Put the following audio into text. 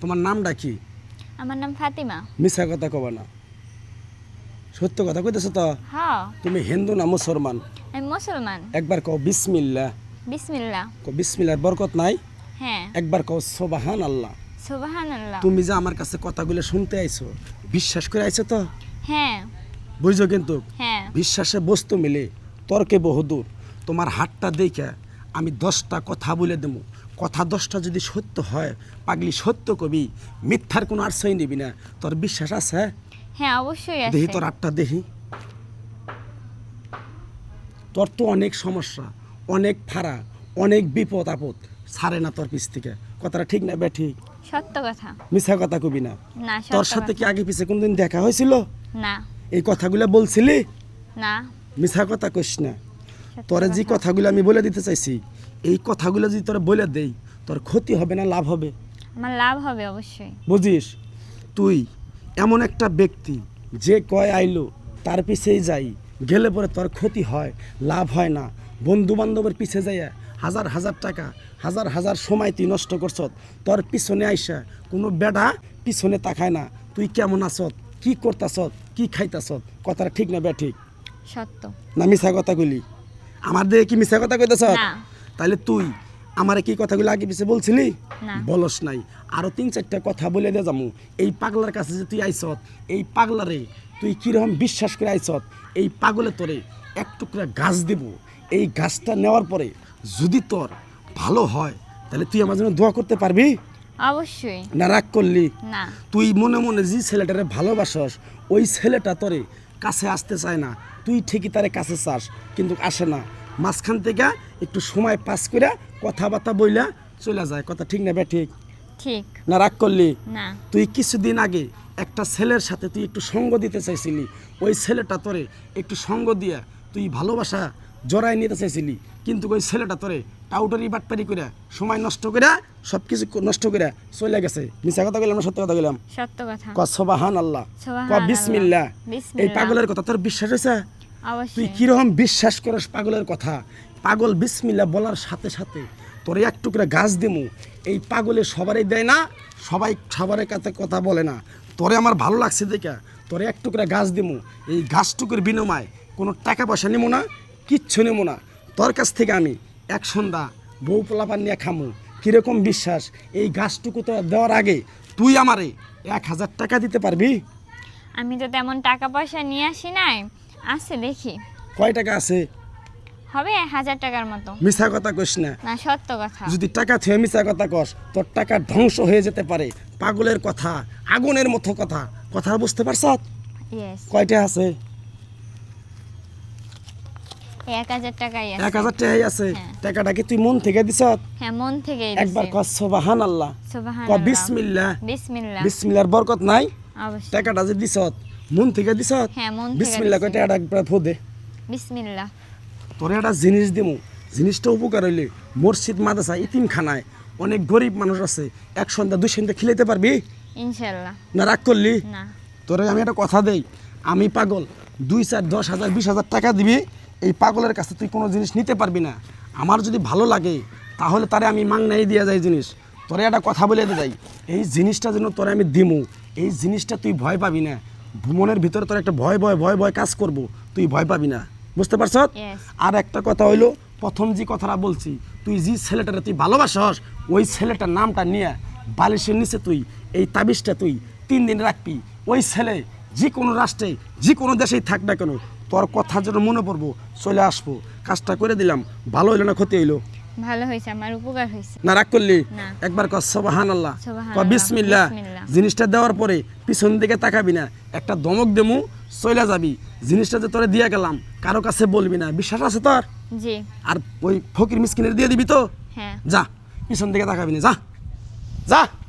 তোমার নামটা কি? আমার নাম ফাতিমা। মিছা কথা কবা না। সত্য কথা কইতেছো তো? হ্যাঁ। তুমি হিন্দু না মুসলমান? আমি মুসলমান। একবার কও বিসমিল্লা বিসমিল্লা কও বিসমিল্লার বরকত নাই? হ্যাঁ। একবার কও সোবাহান আল্লাহ সুবাহান আল্লাহ তুমি যে আমার কাছে কথাগুলো শুনতে আইছো বিশ্বাস করে আইছো তো? হ্যাঁ। বুঝছ কিন্তু? হ্যাঁ। বিশ্বাসে বস্তু মিলে তর্কে বহুদূর। তোমার হাতটা দেখে আমি দশটা কথা বলে দেবো। কথা দশটা যদি সত্য হয় পাগলি সত্য কবি মিথ্যার কোনো আশ্রয় নিবি না। তোর বিশ্বাস আছে? হ্যাঁ অবশ্যই দেখি আছে। তোর আটটা দেখি তোর তো অনেক সমস্যা অনেক ফাড়া অনেক বিপদ আপদ ছাড়ে না তোর পিছ থেকে। কথাটা ঠিক না বে ঠিক? সত্য কথা। মিছা কথা কবি না। না তোর সাথে কি আগে পিছে কোনদিন দেখা হয়েছিল? না। এই কথাগুলো বলছিলি? না। মিছা কথা কইস না। তোরে যে কথা। কথাগুলো আমি বলে দিতে চাইছি এই কথাগুলো যদি তোরা বলে দেই তোর ক্ষতি হবে না লাভ হবে? আমার লাভ হবে অবশ্যই। বুঝিস? তুই এমন একটা ব্যক্তি যে কয় আইলো তার পিছেই যাই। গেলে পরে তোর ক্ষতি হয় লাভ হয় না। বন্ধু বান্ধবের পিছে যাইয়া হাজার হাজার টাকা হাজার হাজার সময় তুই নষ্ট করছ তোর পিছনে আইসা কোনো বেডা পিছনে তাকায় না। তুই কেমন আছত? কি করতাছত? কি খাইতাছত? কথাটা ঠিক না বে ঠিক? সত্য। না মিছা কথা কইলি? আমার দিয়ে কি মিছা কথা কইতেছ না। তাহলে তুই আমারে কি কথাগুলো আগে পিছে বলছিলি? না। বলস নাই। আরও তিন চারটা কথা বলে দে যামু এই পাগলার কাছে যে তুই আইছত এই পাগলারে তুই কীরকম বিশ্বাস করে আইছত এই পাগলে তোরে এক টুকরা গাছ দেব। এই গাছটা নেওয়ার পরে যদি তোর ভালো হয় তাহলে তুই আমার জন্য দোয়া করতে পারবি? অবশ্যই। না রাগ করলি? না। তুই মনে মনে যে ছেলেটারে ভালোবাসস ওই ছেলেটা তোরে কাছে আসতে চায় না। তুই ঠিকই তারে কাছে চাস কিন্তু আসে না। মাঝখান থেকে একটু সময় পাস করে কথাবার্তা বইলা চলে যায়। কথা ঠিক না বে ঠিক? ঠিক। না রাগ করলি? না। তুই কিছুদিন আগে একটা ছেলের সাথে তুই একটু সঙ্গ দিতে চাইছিলি। ওই ছেলেটা তোরে একটু সঙ্গ দিয়া তুই ভালোবাসা জড়াই নিতে চাইছিলি। কিন্তু ওই ছেলেটা তোরে টাউটারি বাটপারি করে সময় নষ্ট করে সব কিছু নষ্ট করে চলে গেছে। মিশা কথা না সত্য কথা বললাম সত্য কথা। ক সবাহান আল্লাহ ক। বিসমিল্লাহ। এই পাগলের কথা তোর বিশ্বাস হয়েছে তুই কীরকম বিশ্বাস করিস পাগলের কথা? পাগল বিসমিল্লা বলার সাথে সাথে তোরে এক টুকরা গাছ দিমু। এই পাগলে সবারই দেয় না সবাই সবার কাছে কথা বলে না। তোরে আমার ভালো লাগছে দেখা তোরে এক টুকরা গাছ দিমু। এই গাছটুকুর বিনিময় কোনো টাকা পয়সা নেব না কিচ্ছু নেব না। তোর কাছ থেকে আমি এক সন্ধ্যা বউ পোলাপান নিয়ে খামু। কীরকম বিশ্বাস? এই গাছটুকু তো দেওয়ার আগে তুই আমারে এক হাজার টাকা দিতে পারবি? আমি তো তেমন টাকা পয়সা নিয়ে আসি নাই। আছে দেখি। কয় টাকা আছে? হবে হাজার টাকার মতো। মিছা কথা কইস না। না সত্য কথা। যদি টাকা থুয়ে মিছা কথা কস তোর টাকা ধ্বংস হয়ে যেতে পারে। পাগলের কথা আগুনের মতো কথা। কথা বুঝতে পারছ? ইয়েস কয়টা আছে? এক হাজার টাকাই এক আছে হাজার টাকাই আছে। হ্যাঁ। টাকাটা কি তুই মন থেকে দিছ? হ্যাঁ মন থেকে একবার কস বাহান আল্লাহ ক সুবহানাল্লাহ বিসমিল্লা বিসমিল্লাহ। বিসমিল্লার বরকত নাই? অবশ্যই। টাকাটা যে দিছ মন থেকে দিছ? হ্যাঁ, মন থেকে বিসমিল্লা কয় দিছি। টাকাটা একবার ফো দে বিসমিল্লাহ। তোর একটা জিনিস দিমু। জিনিসটা উপকার হইলে মসজিদ মাদ্রাসা ইতিমখানায় অনেক গরিব মানুষ আছে এক সন্ধ্যা দুই সন্ধ্যা খিলাইতে পারবি? ইনশাল্লাহ। না রাগ করলি? না। তোরে আমি একটা কথা দেই আমি পাগল দুই চার দশ হাজার বিশ হাজার টাকা দিবি এই পাগলের কাছে তুই কোনো জিনিস নিতে পারবি না। আমার যদি ভালো লাগে তাহলে তারে আমি মাংনাই দিয়া যায় জিনিস। তোরে একটা কথা বলে যাই এই জিনিসটা যেন তোরে আমি দিমু এই জিনিসটা তুই ভয় পাবি না। মনের ভিতরে তোর একটা ভয় ভয় ভয় ভয় কাজ করব। তুই ভয় পাবি না। বুঝতে পারছ? আর একটা কথা হইল প্রথম যে কথাটা বলছি তুই যে ছেলেটারে তুই ভালোবাসস ওই ছেলেটার নামটা নিয়ে বালিশের নিচে তুই এই তাবিজটা তুই তিন দিন রাখবি। ওই ছেলে যে কোনো রাষ্ট্রে যে কোনো দেশেই থাক না কেন তোর কথা যেন মনে পড়ব চলে আসব। কাজটা করে দিলাম ভালো হইল না ক্ষতি হইল? ভালো হয়েছে আমার উপকার হয়েছে। না রাগ করলি? একবার ক সোবাহান আল্লাহ বিসমিল্লাহ। জিনিসটা দেওয়ার পরে পিছন দিকে তাকাবি না। একটা দমক দেমু চলে যাবি। জিনিসটা যে তোরে দিয়ে গেলাম কারও কাছে বলবি না। বিশ্বাস আছে তোর? জি। আর ওই ফকির মিসকিনের দিয়ে দিবি তো? হ্যাঁ। যা পিছন দিকে তাকাবি না। যা যা।